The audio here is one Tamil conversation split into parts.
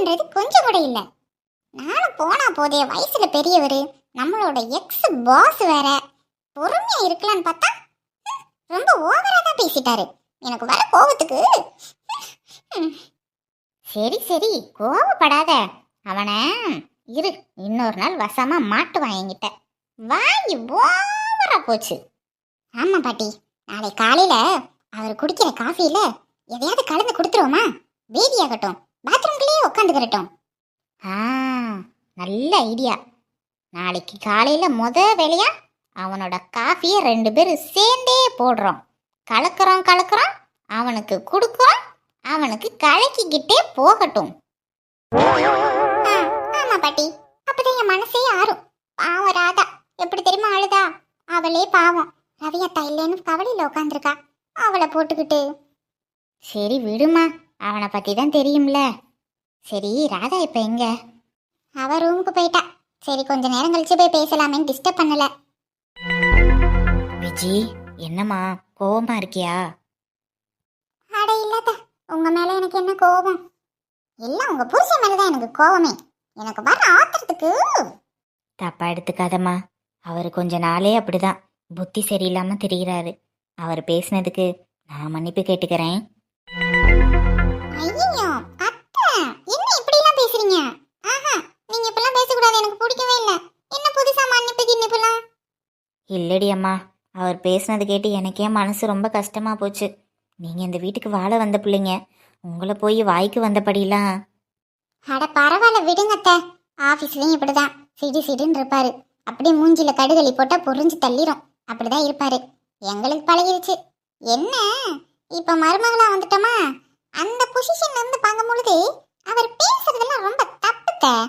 அறிவுன்றது கொஞ்சம் கூட இல்லை. நானும் போனா போதே வயசுல பெரியவர் நம்மளோட எக்ஸ் பாஸ் வேற. பொறுமையா இருக்கலான்னு பார்த்தா ரொம்ப ஓவரா தான் பேசிட்டாரு. எனக்கு வர கோவத்துக்கு சரி சரி கோவப்படாத. அவனை இரு இன்னொரு நாள் வசமா மாட்டுவான் என்கிட்ட. வாங்கி ஓவரா போச்சு. ஆமா பாட்டி நாளை காலையில அவர் குடிக்கிற காஃபியில் எதையாவது கலந்து கொடுத்துருவோமா? பேதியாகட்டும் ஆகட்டும் உட்காந்துக்கிறட்டும் ஆ நல்ல ஐடியா. நாளைக்கு காலையில் முத வேலையா அவனோட காஃபியை ரெண்டு பேரும் சேர்ந்தே போடுறோம். கலக்குறோம் கலக்குறோம். அவனுக்கு கொடுக்குறோம். அவனுக்கு கலக்கிக்கிட்டே போகட்டும். ஆமா பாட்டி. அப்பதான் என் மனசே ஆறும். பாவம் ராதா. எப்படி தெரியுமா அழுதா? அவளே பாவம். ரவி அத்தா இல்லைன்னு கவலையில் உட்காந்துருக்கா அவளை போட்டுக்கிட்டு. சரி விடுமா. அவனை பற்றி தான் தெரியும்ல. சரி ராதா இப்ப எங்க? அவ ரூமுக்கு போயிட்டா. சரி கொஞ்ச நேரம் கழிச்சு போய் பேசலாமேன்னு டிஸ்டர்ப் பண்ணல. விஜி என்னம்மா கோவமா இருக்கியா? அட இல்லாத உங்க மேல எனக்கு என்ன கோபம்? எல்லாம் உங்க புருஷன் மேலதான் எனக்கு கோவமே. எனக்கு வர ஆத்திரத்துக்கு. தப்பா எடுத்துக்காதம்மா. அவர் கொஞ்ச நாளே அப்படிதான். புத்தி சரியில்லாம தெரிகிறாரு அவர் பேசினதுக்கு நான் மன்னிப்பு கேட்டுக்கிறேன். இல்லடி அம்மா அவர் பேசினது கேட்டு எனக்கே மனசு ரொம்ப கஷ்டமா போச்சு. நீங்க இந்த வீட்டுக்கு வாழ வந்த பிள்ளைங்க உங்களை போய் வாய்க்கு வந்தபடிலாம். அட பரவாயில்ல விடுங்கத்த ஆஃபீஸ்லேயும் இப்படி இப்படிதான். சிடி சிடின்னு இருப்பாரு. அப்படியே மூஞ்சில கடுகளி போட்டா பொறிஞ்சு தள்ளிரும். அப்படிதான் இருப்பாரு. எங்களுக்கு பழகிருச்சு. என்ன? இப்ப மருமகளா வந்துட்டோமா? அந்த பொசிஷன்ல இருந்து பார்க்கும் பொழுது அவர் பேசுறதெல்லாம் ரொம்ப தப்புத்த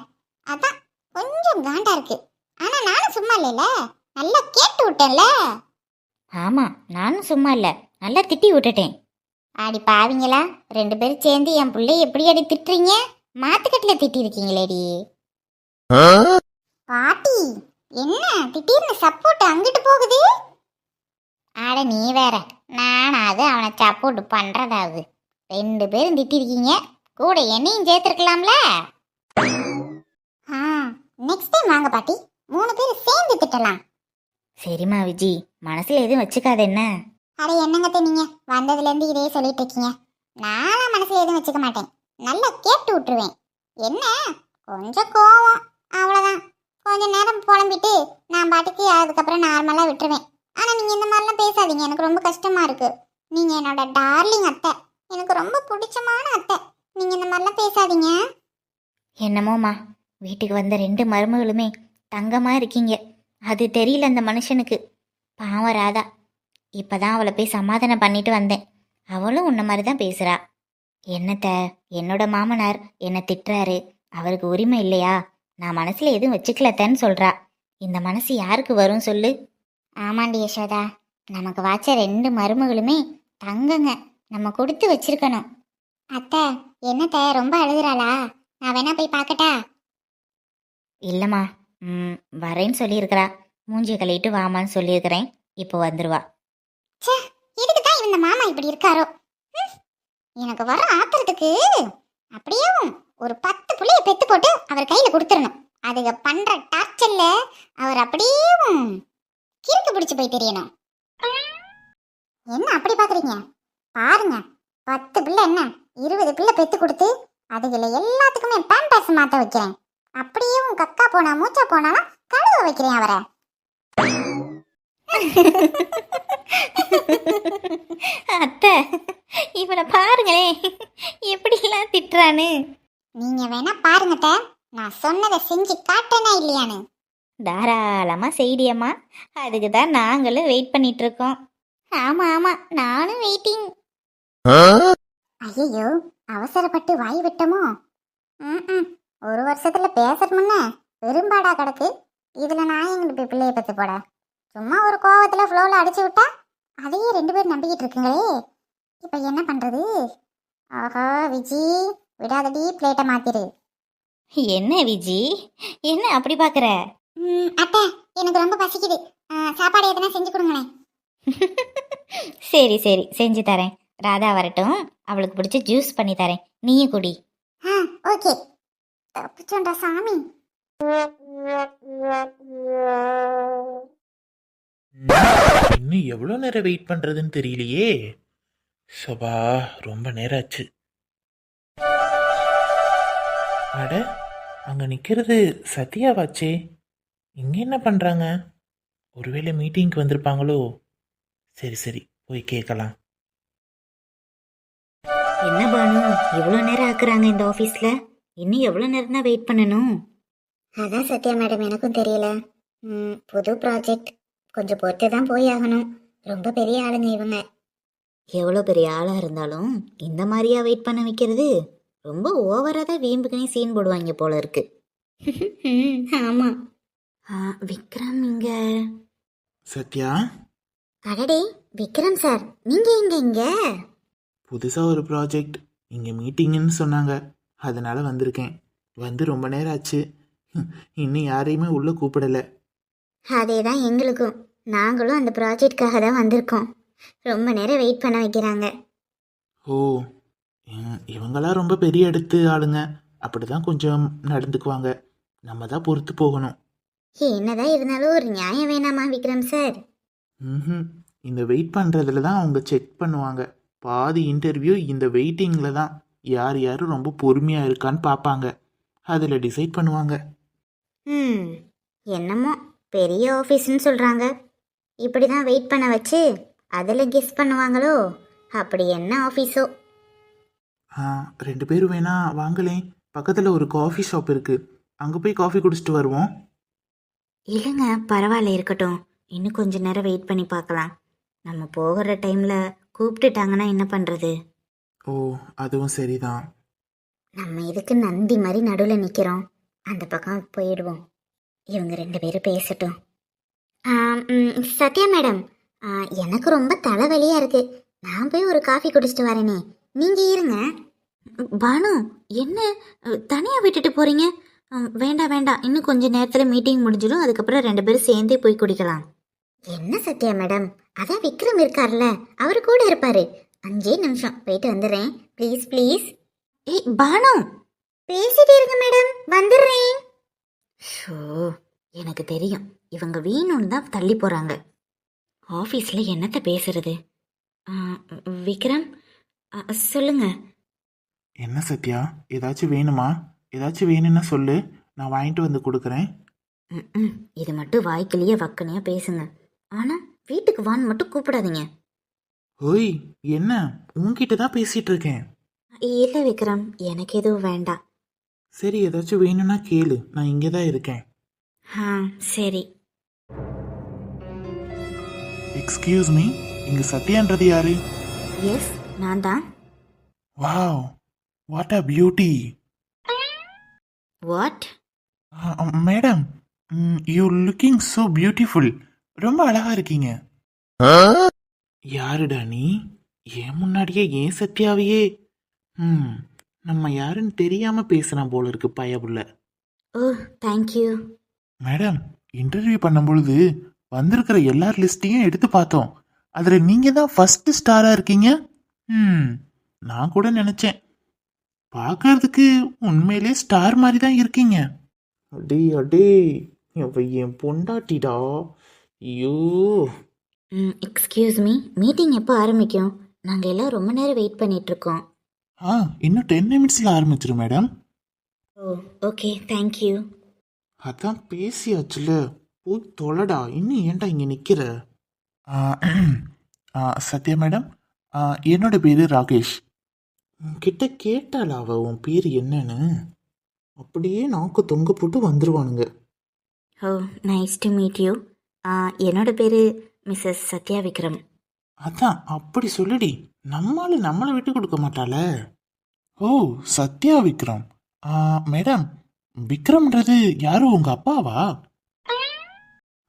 அதான் கொஞ்சம் காண்டா இருக்கு. ஆனா நானும் சும்மா இல்லைல நல்லா கேட்டு விட்டேன்ல. ஆமா நானும் சும்மா இல்ல. நல்லா திட்டி விட்டுட்டேன். ஆடி பாவிங்களா ரெண்டு பேரும் சேர்ந்து என் பிள்ளை எப்படி அடி திட்டுறீங்க? மாத்துக்கட்டுல திட்டி இருக்கீங்களேடி பாட்டி என்ன திடீர்னு சப்போர்ட் அங்கிட்டு போகுது? அட நீ வேற நானாவது அவனை சப்போர்ட் பண்றதாவது. ரெண்டு பேரும் திட்டிருக்கீங்க கூட என்னையும் சேர்த்துருக்கலாம்ல? ஆ நெக்ஸ்ட் டைம் வாங்க பாட்டி மூணு பேரும் சேர்ந்து திட்டலாம். சரிம்மா விஜி மனசுல எதுவும் வச்சுக்காத என்ன? அட என்னங்கத்த நீங்க? வந்ததுல இருந்து இதே சொல்லிட்டு இருக்கீங்க. நானும் மனசுல எதுவும் வச்சுக்க மாட்டேன். நல்லா கேட்டு விட்டுருவேன். என்ன? கொஞ்சம் கோவம். அவ்வளவுதான். கொஞ்ச நேரம் புலம்பிட்டு நான் பாட்டுக்கு அதுக்கப்புறம் நார்மலா விட்டுருவேன். ஆனா நீங்க இந்த மாதிரிலாம் பேசாதீங்க. எனக்கு ரொம்ப கஷ்டமா இருக்கு. நீங்க என்னோட டார்லிங் அத்தை. எனக்கு ரொம்ப பிடிச்சமான அத்தை. நீங்க இந்த மாதிரிலாம் பேசாதீங்க. என்னமோம்மா வீட்டுக்கு வந்த ரெண்டு மருமகளுமே தங்கமா இருக்கீங்க. அது தெரியல அந்த மனுஷனுக்கு. பாவம் ராதா. இப்பதான் அவளை போய் சமாதானம் பண்ணிட்டு வந்தேன். அவளும் உன்ன மாதிரி தான் பேசுறா. என்னத்த? என்னோட மாமனார் என்னை திட்டுறாரு. அவருக்கு உரிமை இல்லையா? நான் மனசுல எதுவும் வச்சுக்கலத்தன்னு சொல்றா. இந்த மனசு யாருக்கு வரும் சொல்லு? ஆமாண்டி யசோதா. நமக்கு வாச்ச ரெண்டு மருமகளுமே தங்கங்க. நம்ம கொடுத்து வச்சிருக்கணும். அத்தை என்னத்த? ரொம்ப அழுகுறாளா? நான் வேணா போய் பார்க்கட்டா? இல்லம்மா. ம் வரேன்னு சொல்லியிருக்கிறா. மூஞ்சியை கழுவிட்டு வாமான்னு சொல்லியிருக்கிறேன். இப்போ வந்துருவா. இதுக்கு தான் இந்த மாமா இப்படி இருக்காரோ? ம், எனக்கு வர ஆத்திரத்துக்கு அப்படியே ஒரு பத்து புள்ளைய பெத்து போட்டு அவர் கையில கொடுத்துடணும். அதுக பண்ற டார்ச்சர்ல அவர் அப்படியே கிறுக்கு பிடிச்சு போய் தெரியணும். என்ன அப்படி பாக்குறீங்க? பாருங்க பத்து பிள்ளை என்ன இருபது பிள்ளை பெத்து கொடுத்து அதுகளை எல்லாத்துக்குமே பேம்பர்ஸ் மாத்த வைக்கிறேன். அப்படியே உன் கக்கா போனா மூச்சா போனாலும் கழுவ வைக்கிறேன் அவரை. அத்தை இவனை பாருங்களே எப்படிலாம் திட்டுறான்னு நீங்க வேணா பாருங்க அத்தை. நான் சொன்னதை செஞ்சு காட்டேனா இல்லையான்னு. தாராளமா செய்டியம்மா அதுக்கு தான் நாங்களும் வெயிட் பண்ணிட்டு இருக்கோம். ஆமா ஆமா. நானும் வெயிட்டிங் ஐயோ அவசரப்பட்டு வாய் விட்டோமோ? ம்ம். ஒரு வருஷத்துல பேசணும்னு பெரும்பாடா கிடக்கு இதுல நான் எங்களுக்கு போய் பிள்ளைய பத்து போட? சும்மா ஒரு கோவத்துல ஃப்ளோல அடிச்சு விட்டா அதையே ரெண்டு பேரும் நம்பிக்கிட்டு இருக்குங்களே. இப்ப என்ன பண்றது? ஆஹா விஜி விடாதடி பிளேட்டை மாத்திரு. என்ன விஜி? என்ன அப்படி பாக்குற? ம், அத்தை எனக்கு ரொம்ப பசிக்குது. சாப்பாடு எதனா செஞ்சு கொடுங்களேன் சரி சரி செஞ்சு தரேன். ராதா வரட்டும். அவளுக்கு பிடிச்ச ஜூஸ் பண்ணி தரேன். நீயும் குடி. ஆ ஓகே. தப்பிச்சோண்டா சாமி. இன்னும் எவ்வளோ நேரம் வெயிட் பண்ணுறதுன்னு தெரியலையே. சபா ரொம்ப நேரம் ஆச்சு. அட அங்கே நிற்கிறது சத்யாவாச்சே. இங்கே என்ன பண்ணுறாங்க ஒருவேளை மீட்டிங்க்கு வந்திருப்பாங்களோ? சரி சரி போய் கேட்கலாம். என்ன பானு இவ்வளோ நேரம் ஆக்குறாங்க இந்த ஆஃபீஸில் இன்னும் எவ்வளோ நேரம் தான் வெயிட் பண்ணணும்? அதான் சத்யா மேடம் எனக்கும் தெரியல. புது ப்ராஜெக்ட் கொஞ்சம் பொறுத்து தான் போய் ஆகணும் ரொம்ப பெரிய ஆளுங்க இவங்க. எவ்வளோ பெரிய ஆளாக இருந்தாலும் இந்த மாதிரியா வெயிட் பண்ண வைக்கிறது? ரொம்ப ஓவராக தான் வீம்புக்குனே சீன் போடுவாங்க போல இருக்கு. ஆமா. விக்ரம் இங்க. சத்யா? அடடே விக்ரம் சார் நீங்க எங்க இங்க? புதுசாக ஒரு ப்ராஜெக்ட் இங்கே மீட்டிங்குன்னு சொன்னாங்க. அதனால வந்திருக்கேன். வந்து ரொம்ப நேரம் ஆச்சு. இன்னும் யாரையுமே உள்ளே கூப்பிடலை. அதே தான் எங்களுக்கும். நாங்களும் அந்த ப்ராஜெக்ட்காக தான் வந்திருக்கோம். ரொம்ப நேரம் வெயிட் பண்ண வைக்கிறாங்க. ஓ இ- இவங்கெல்லாம் ரொம்ப பெரிய எடுத்து ஆளுங்க. அப்படிதான் கொஞ்சம் நடந்துக்குவாங்க. நம்ம தான் பொறுத்து போகணும். என்னதான் இருந்தாலும் ஒரு நியாயம் வேணாமா விக்ரம் சார் ம்ஹும். இந்த வெயிட் பண்ணுறதுல தான் அவங்க செக் பண்ணுவாங்க. பாதி இன்டர்வியூ இந்த வெயிட்டிங்கில் தான். யார் யார் ரொம்ப பொறுமையாக இருக்கான்னு பார்ப்பாங்க அதில் டிசைட் பண்ணுவாங்க. ம் என்னமோ பெரிய ஆஃபீஸ்னு சொல்கிறாங்க இப்படி தான் வெயிட் பண்ண வச்சு அதில் கெஸ் பண்ணுவாங்களோ? அப்படி என்ன ஆஃபீஸோ ஆ ரெண்டு பேரும் வேணா வாங்களேன் பக்கத்தில் ஒரு காஃபி ஷாப் இருக்குது அங்கே போய் காஃபி குடிச்சிட்டு வருவோம். இல்லைங்க பரவாயில்ல இருக்கட்டும். இன்னும் கொஞ்ச நேரம் வெயிட் பண்ணி பார்க்கலாம். நம்ம போகிற டைமில் கூப்பிட்டுட்டாங்கன்னா என்ன பண்ணுறது ஓ அதுவும் சரிதான். நம்ம இதுக்கு நந்தி மாதிரி நடுவில் நிற்கிறோம் அந்த பக்கம் போயிடுவோம். இவங்க ரெண்டு பேரும் பேசட்டும். சத்யா மேடம். எனக்கு ரொம்ப தலைவலியாக இருக்கு. நான் போய் ஒரு காஃபி குடிச்சிட்டு வரேனே. நீங்கள் இருங்க. பானு என்ன? தனியாக விட்டுட்டு போகிறீங்க வேண்டாம் வேண்டாம் இன்னும் கொஞ்ச நேரத்தில் மீட்டிங் முடிஞ்சிடும். அதுக்கப்புறம் ரெண்டு பேரும் சேர்ந்தே போய் குடிக்கலாம். என்ன சத்யா மேடம்? அதான் விக்ரம் இருக்கார்ல. அவர் கூட இருப்பாரு. அஞ்சே நிமிஷம். போயிட்டு வந்துடுறேன். ப்ளீஸ் ப்ளீஸ் ஏய் பானு! பேசிட்டு இருங்க மேடம் வந்துடுறேன். ஷோ எனக்கு தெரியும். இவங்க வேணும்னு தான் தள்ளி போகிறாங்க ஆஃபீஸில் என்னத்த பேசுறது? விக்ரம் சொல்லுங்க. என்ன சத்யா? ஏதாச்சும் வேணுமா? ஏதாச்சும் வேணும்னா சொல்லு. நான் வாங்கிட்டு வந்து கொடுக்குறேன். ம், இது மட்டும் வாய்க்கிலேயே வக்கனையாக பேசுங்க. ஆனால் வீட்டுக்கு வான்னு மட்டும் கூப்பிடாதீங்க. ஓய் என்ன? உன்கிட்ட தான் பேசிட்டு இருக்கேன் இல்லை விக்ரம் எனக்கு எதுவும் வேண்டாம். சரி ஏதாச்சும் வேணும்னா கேளு. நான் இங்கே தான் இருக்கேன். ஆ சரி. எக்ஸ்கியூஸ் மீ இங்க சத்யான்றது யாரு? எஸ் நான் தான். Wow what a beauty what madam you looking so beautiful ரொம்ப அழகா இருக்கீங்க. யாருடா நீ? ஏன் முன்னாடியே ஏன் சத்யாவையே. ம் நம்ம யாருன்னு தெரியாம பேசுறான் போல இருக்கு பயபுள்ள. ஓ தேங்க்யூ மேடம் இன்டர்வியூ பண்ணும்பொழுது வந்திருக்கிற எல்லார் லிஸ்ட்டையும் எடுத்து பார்த்தோம். அதில் நீங்கள் தான் ஃபர்ஸ்ட் ஸ்டாராக இருக்கீங்க? ம் நான் கூட நினச்சேன். பார்க்கறதுக்கு உண்மையிலே ஸ்டார் மாதிரி தான் இருக்கீங்க. அடே அடே என் பொண்டாட்டிடா. ஐயோ. எக்ஸ்கியூஸ் மீ மீட்டிங் எப்போ ஆரம்பிக்கும்? நாங்கள் எல்லாம் ரொம்ப நேரம் வெயிட் பண்ணிட்டு இருக்கோம் ஆ இன்னும் டென் மினிட்ஸில் ஆரம்பிச்சிரும் மேடம் ஓ ஓகே தேங்க்யூ அதான் பேசியாச்சுல. போய் தொலைடா. இன்னும் ஏன்டா இங்கே நிற்கிற சத்யா மேடம் என்னோட பேர் ராகேஷ். உன்கிட்ட கேட்டாளா அவ? உன் பேர் என்னன்னு? அப்படியே நாக்கு தொங்க போட்டு வந்துருவானுங்க. Oh nice to meet you என்னோட பேர் மிஸ்ஸஸ் சத்யா விக்ரம் அதான் அப்படி சொல்லுடி. நம்மால நம்மளை விட்டு கொடுக்க மாட்டாள? ஓ சத்யா விக்ரம் மேடம் விக்ரம்ன்றது யாரும் உங்க அப்பாவா?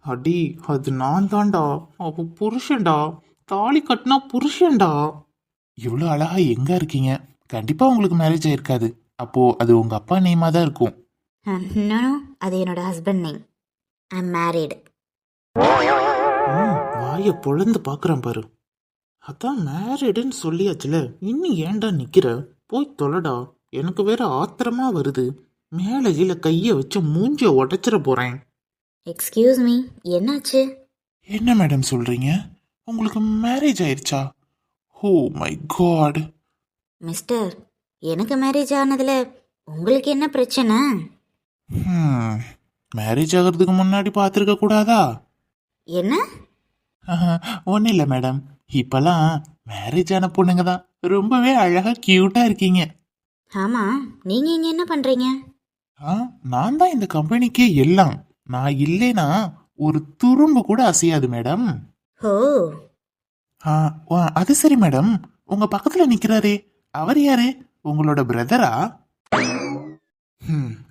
அடி அது நான் தான்டா. அவ புருஷன்டா. தாலி கட்டினா புருஷன்டா. இவ்வளோ அழகா எங்க இருக்கீங்க? கண்டிப்பா உங்களுக்கு மேரேஜ் ஆயிருக்காது. அப்போ அது உங்க அப்பா நேமா தான் இருக்கும். அது என்னோட ஹஸ்பண்ட் நேம் ஐ மேரீடு ம், வாயை பொழந்து பார்க்குறேன் பாரு. அதான் மேரிடுன்னு சொல்லியாச்சுல இன்னும் ஏன்டா நிக்கிற? போய் தொலைடா எனக்கு வேற ஆத்திரமா வருது. மேலே கீழே கையை வச்சு மூஞ்சிய உடைச்சிட போறேன். எக்ஸ்கியூஸ் மீ என்னாச்சு? என்ன மேடம் சொல்றீங்க? உங்களுக்கு மேரேஜ் ஆயிருச்சா? ஓ மை காட் மிஸ்டர் எனக்கு மேரேஜ் ஆனதுல உங்களுக்கு என்ன பிரச்சனை? மேரேஜ் ஆகிறதுக்கு முன்னாடி பார்த்துருக்க கூடாதா? என்ன? ஒன்றும் இல்லை மேடம். இப்போல்லாம் மேரேஜ் ஆன பொண்ணுங்க தான் ரொம்பவே அழகாக க்யூட்டாக இருக்கீங்க. ஆமா நீங்க இங்க என்ன பண்றீங்க? ஆ நான் தான் இந்த கம்பெனிக்கே எல்லாம். நான் இல்லைனா ஒரு துரும்பு கூட அசையாது மேடம். ஓ. ஆ, அது சரி மேடம். உங்க பக்கத்துல நிக்கிறாரே. அவர் யாரு? உங்களோட பிரதரா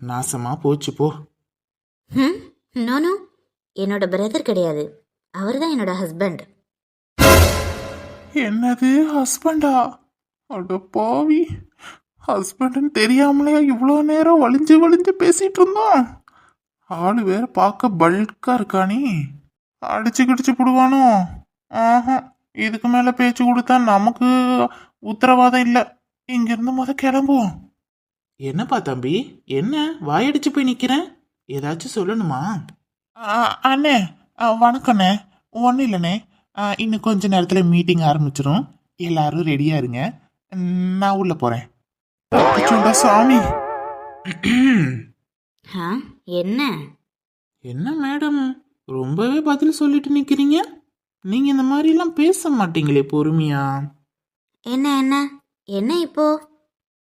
நாசமா போச்சு போ. ம் நோனோ என்னோட பிரதர் கிடையாது. அவர் தான் என்னோட ஹஸ்பண்ட் என்னது ஹஸ்பண்டா அட பாவி. ஹஸ்பண்ட்னு தெரியாமலே இவ்வளோ நேரம் வலிஞ்சு வலிஞ்சு பேசிட்டு இருந்தோம்? ஆளு வேற பார்க்க பல்கா இருக்கானே அடிச்சு கிடிச்சு போடுவானோ? ஆஹா இதுக்கு மேல பேச்சு கொடுத்தா நமக்கு உத்தரவாதம் இல்லை. இங்கிருந்து முத கிளம்புவோம். என்னப்பா தம்பி? என்ன? வாயடிச்சு போய் நிக்கிறேன்? ஏதாச்சும் சொல்லணுமா? அண்ணே வணக்கண்ணே ஒன்றும் இல்லைண்ணே இன்னும் கொஞ்ச நேரத்தில் மீட்டிங் ஆரம்பிச்சிரும். எல்லாரும் ரெடியா இருங்க. நான் உள்ள போறேன். சாமி. என்ன? என்ன மேடம்? ரொம்பவே பதில் சொல்லிட்டு நிக்கிறீங்க? நீங்க இந்த மாதிரிலாம் பேச மாட்டீங்களே பொறுமையா. என்ன என்ன? என்ன இப்போ?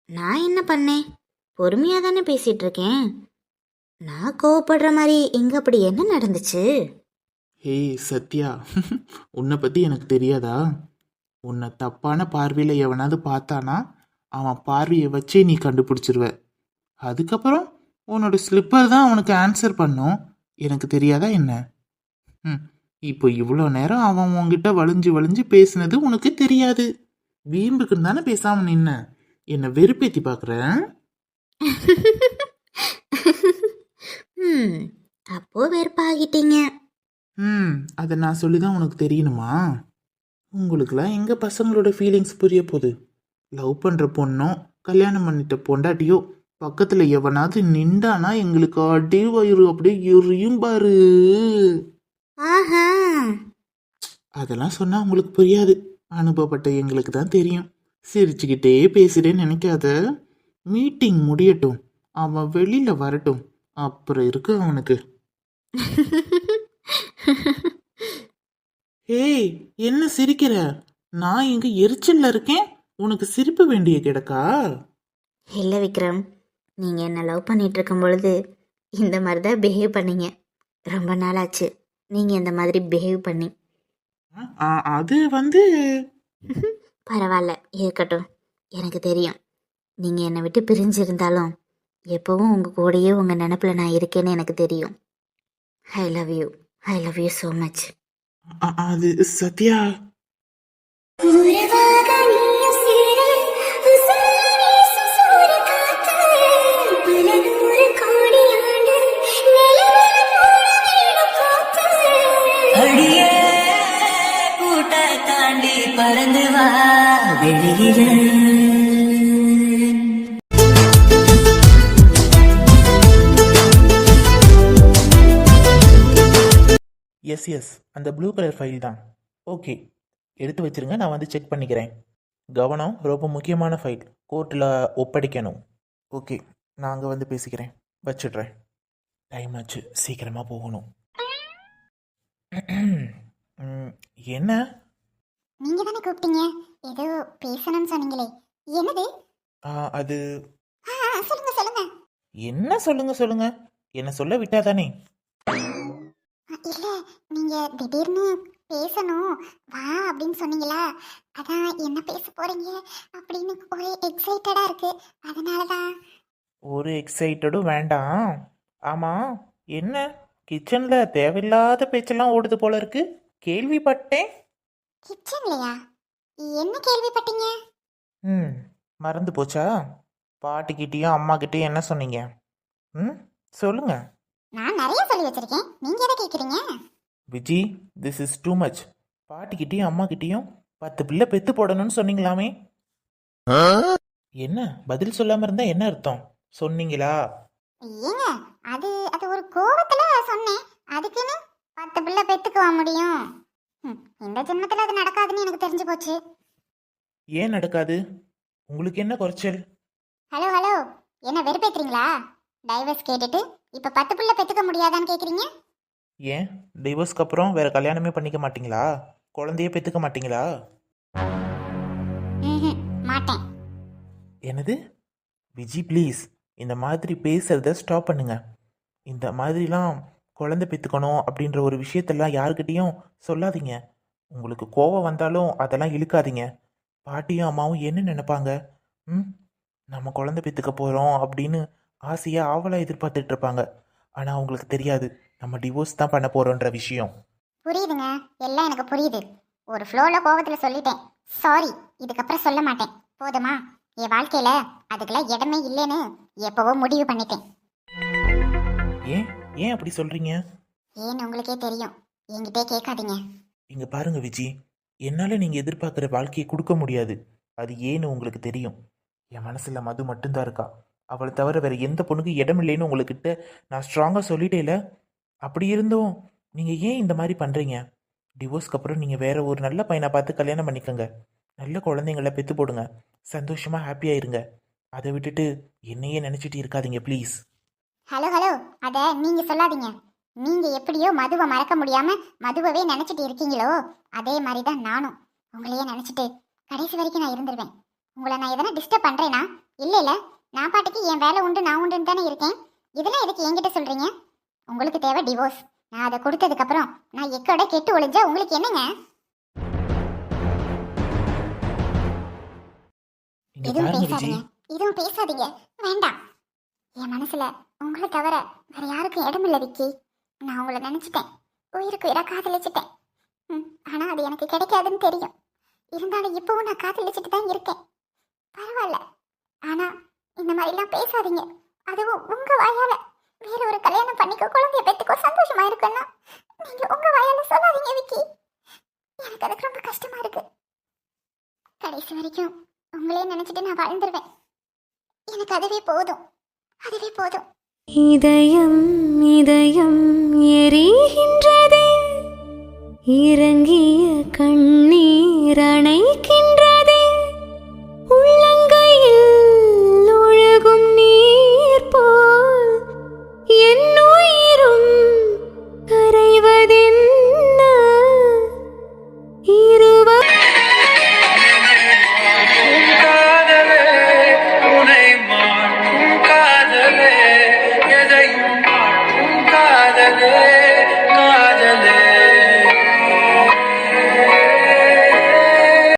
நான் என்ன பண்ணேன்? பொறுமையா தானே பேசிட்டு இருக்கேன். நான் கோவப்படுற மாதிரி இங்க அப்படி என்ன நடந்துச்சு? ஏய் சத்யா உன்னை பற்றி எனக்கு தெரியாதா? உன்னை தப்பான பார்வையில் எவனாவது பார்த்தானா அவன் பார்வையை வச்சே நீ கண்டுபிடிச்சிருவ. அதுக்கப்புறம் உன்னோட ஸ்லிப்பர் தான் அவனுக்கு ஆன்சர் பண்ணும். எனக்கு தெரியாதா என்ன? ம் இப்போ இவ்வளோ நேரம் அவன் உன்கிட்ட வளைஞ்சு வளைஞ்சு பேசினது உனக்கு தெரியாது. வீம்புக்குன்னு தானே பேசாமல் நின்ன. என்னை வெறுப்பேத்தி பார்க்குறேன் அப்போ வெறுப்பாகிட்டீங்க. ம் அதை நான் சொல்லி தான் உனக்கு தெரியணுமா? உங்களுக்குலாம் எங்கள் பசங்களோட ஃபீலிங்ஸ் புரிய போகுது? லவ் பண்ணுற பொண்ணோ கல்யாணம் பண்ணிட்ட பொண்டாட்டியோ பக்கத்தில் எவனாவது நின்றானா எங்களுக்கு அடி வயிறு அப்படியே எரியும் பாரு. அதெல்லாம் சொன்னால் உங்களுக்கு புரியாது. அனுபவப்பட்ட எங்களுக்கு தான் தெரியும். சிரிச்சுக்கிட்டே பேசுகிறேன்னு நினைக்காத. மீட்டிங் முடியட்டும். அவன் வெளியில் வரட்டும். அப்புறம் இருக்கு அவனுக்கு. ஏய் என்ன சிரிக்கிற? நான் இங்க எரிச்சல்ல இருக்கேன். உனக்கு சிரிப்பு வேண்டிய கிடக்கா? இல்லை விக்ரம். நீங்கள் என்ன லவ் பண்ணிட்டு இருக்கும் பொழுது இந்த மாதிரி தான் பிஹேவ் பண்ணீங்க. ரொம்ப நாள் ஆச்சு நீங்கள் இந்த மாதிரி பிஹேவ் பண்ணி. அது வந்து பரவாயில்ல. இருக்கட்டும். எனக்கு தெரியும். நீங்கள் என்னை விட்டு பிரிஞ்சிருந்தாலும் எப்போவும் உங்கள் கூடயே உங்கள் நினப்பில் நான் இருக்கேன்னு எனக்கு தெரியும். I love you I love you so much அது சத்யா எஸ் எஸ் அந்த ப்ளூ கலர் ஃபைல் தான். ஓகே எடுத்து வச்சிருங்க நான் வந்து செக் பண்ணிக்கிறேன். கவனம் ரொம்ப முக்கியமான ஃபைல் கோர்ட்டில் ஒப்படைக்கணும். ஓகே நான் அங்கே வந்து பேசிக்கிறேன். வச்சிடுறேன். டைம் ஆச்சு சீக்கிரமாக போகணும். என்ன? நீங்க தானே கூப்பிட்டீங்க? ஏதோ பேசணும்னு சொன்னீங்களே. என்னது? ஆ, அது சொல்லுங்க சொல்லுங்க. என்ன சொல்லுங்க சொல்லுங்க? என்ன சொல்ல விட்டாதானே ஆ, இல்ல நீங்க திடீர்னு பேசணும் வா அப்படின்னு சொன்னீங்களா அதான் என்ன பேச போறீங்க அப்படின்னு ஒரே எக்ஸைட்டடா இருக்கு. அதனாலதான். ஒரு எக்ஸைட்டடும் வேண்டாம். ஆமாம் என்ன? கிச்சனில் தேவையில்லாத பேச்செல்லாம் ஓடுது போல இருக்கு. கேள்விப்பட்டேன். கிச்சன்லயா என்ன கேள்விப்பட்டீங்க? ம் மறந்து போச்சா? பாட்டிக்கிட்டேயும் அம்மாக்கிட்டேயும் என்ன சொன்னீங்க? ம் சொல்லுங்க. நான் நிறைய சொல்லி வச்சிருக்கேன். நீங்க எதை கேக்குறீங்க? Viji this is too much பாட்டிக்கிட்டேயும் அம்மாக்கிட்டேயும் பத்து பிள்ளை பெத்து போடணும்னு சொன்னீங்களாமே. என்ன? பதில் சொல்லாம இருந்தா என்ன அர்த்தம்? சொன்னீங்களா? ஏங்க அது அது ஒரு கோவத்துல சொன்னேன். அதுக்குன்னு பத்து பிள்ளை பெத்துக்குவா முடியும். ம், இந்த ஜென்மத்துல அது நடக்காதுன்னு எனக்கு தெரிஞ்சு போச்சு. ஏன் நடக்காது? உங்களுக்கு என்ன குறைச்சல்? ஹலோ ஹலோ என்ன வெறுப்பேத்துறீங்களா? டைவர்ஸ் கேட்டுட்டு இப்ப பத்து பிள்ளை பெத்துக்க முடியாதான்னு கேக்குறீங்க? ஏன்? டிவோர்ஸ்க்கு அப்புறம் வேற கல்யாணமே பண்ணிக்க மாட்டீங்களா? குழந்தையே பெத்துக்க மாட்டீங்களா? மாட்டேன். என்னது? விஜி ப்ளீஸ் இந்த மாதிரி பேசுறத ஸ்டாப் பண்ணுங்க. இந்த மாதிரிலாம் குழந்தை பெற்றுக்கணும் அப்படின்ற ஒரு விஷயத்தெல்லாம் யாருக்கிட்டேயும் சொல்லாதீங்க. உங்களுக்கு கோவம் வந்தாலும் அதெல்லாம் இழுக்காதீங்க. பாட்டியும் அம்மாவும் என்ன நினைப்பாங்க? ம்? நம்ம குழந்தை பெற்றுக்க போகிறோம் அப்படின்னு ஆசையாக ஆவலாக எதிர்பார்த்துட்டு இருப்பாங்க. ஆனால் அவங்களுக்கு தெரியாது. நம்ம டிவோர்ஸ் தான் பண்ண போகிறோன்ற விஷயம். புரியுதுங்க. எல்லாம் எனக்கு புரியுது. ஒரு ஃப்ளோல கோவத்துல சொல்லிட்டேன். சாரி இதுக்கப்புறம் சொல்ல மாட்டேன். போதுமா? என் வாழ்க்கையில அதுக்கெல்லாம் இடமே இல்லைன்னு எப்பவோ முடிவு பண்ணிட்டேன். ஏன்? ஏன் அப்படி சொல்கிறீங்க ஏன்னு உங்களுக்கே தெரியும். என்கிட்டே கேட்காதீங்க. இங்க பாருங்க விஜி. என்னால் நீங்கள் எதிர்பார்க்குற வாழ்க்கையை கொடுக்க முடியாது. அது ஏன்னு உங்களுக்கு தெரியும். என் மனசில் மது மட்டும்தான் இருக்கா? அவளை தவிர வேற எந்த பொண்ணுக்கு இடம் இல்லைன்னு உங்ககிட்ட நான் ஸ்ட்ராங்காக சொல்லிட்டேல அப்படி இருந்தும் நீங்கள் ஏன் இந்த மாதிரி பண்ணுறீங்க டிவோர்ஸ்க்கு அப்புறம் நீங்கள் வேற ஒரு நல்ல பையனை பார்த்து கல்யாணம் பண்ணிக்கோங்க. நல்ல குழந்தைங்கள பெற்று போடுங்க. சந்தோஷமாக ஹாப்பியாக இருங்க அதை விட்டுட்டு என்னையே நினச்சிட்டு இருக்காதீங்க ப்ளீஸ் ஹலோ ஹலோ அத நீங்க சொல்லாதீங்க. நீங்க எப்படியோ மதுவை மறக்க முடியாம மதுவவே நினைச்சிட்டு இருக்கீங்களோ? அதே மாதிரி தான் நானும். உங்களையே நினைச்சிட்டு கடைசி வரைக்கும் நான் இருந்துருவேன். உங்களை நான் எதனா டிஸ்டர்ப் பண்றேனா? இல்ல இல்லை. நான் பாட்டுக்கு என் வேலை உண்டு நான் உண்டுன்னு தானே இருக்கேன். இதெல்லாம் எதுக்கு என்கிட்ட சொல்றீங்க? உங்களுக்கு தேவை டிவோர்ஸ் நான் அதை கொடுத்ததுக்கு அப்புறம் நான் எக்கோட கெட்டு ஒளிஞ்சா உங்களுக்கு என்னங்க? எதுவும் பேசாதீங்க. எதுவும் பேசாதீங்க. வேண்டாம். என் மனசுல உங்களை தவிர வேற யாருக்கும் இடமில்ல விக்கி. நான் உங்களை நினைச்சிட்டேன். உயிருக்கு உயிரா காதலிச்சிட்டேன். ம், ஆனா அது எனக்கு கிடைக்காதுன்னு தெரியும். இருந்தாலும் இப்பவும் நான் காதலிச்சிட்டு தான் இருக்கேன். பரவாயில்ல. ஆனா இந்த மாதிரிலாம் பேசாதீங்க. அதுவும் உங்க வாயால. வேற ஒரு கல்யாணம் பண்ணிக்கோ குழந்தைய பெற்றுக்கோ சந்தோஷமா இருக்குன்னா நீங்க உங்க வாயால சொல்லாதீங்க விக்கி. எனக்கு அதுக்கு ரொம்ப கஷ்டமா இருக்கு. கடைசி வரைக்கும் உங்களே நினைச்சிட்டு நான் வாழ்ந்துருவேன். எனக்கு அதுவே போதும். அதுவே போதும். இதயம் இதயம் எரிகின்றதே. இறங்கிய கண்ணீர் அணைக்கின்ற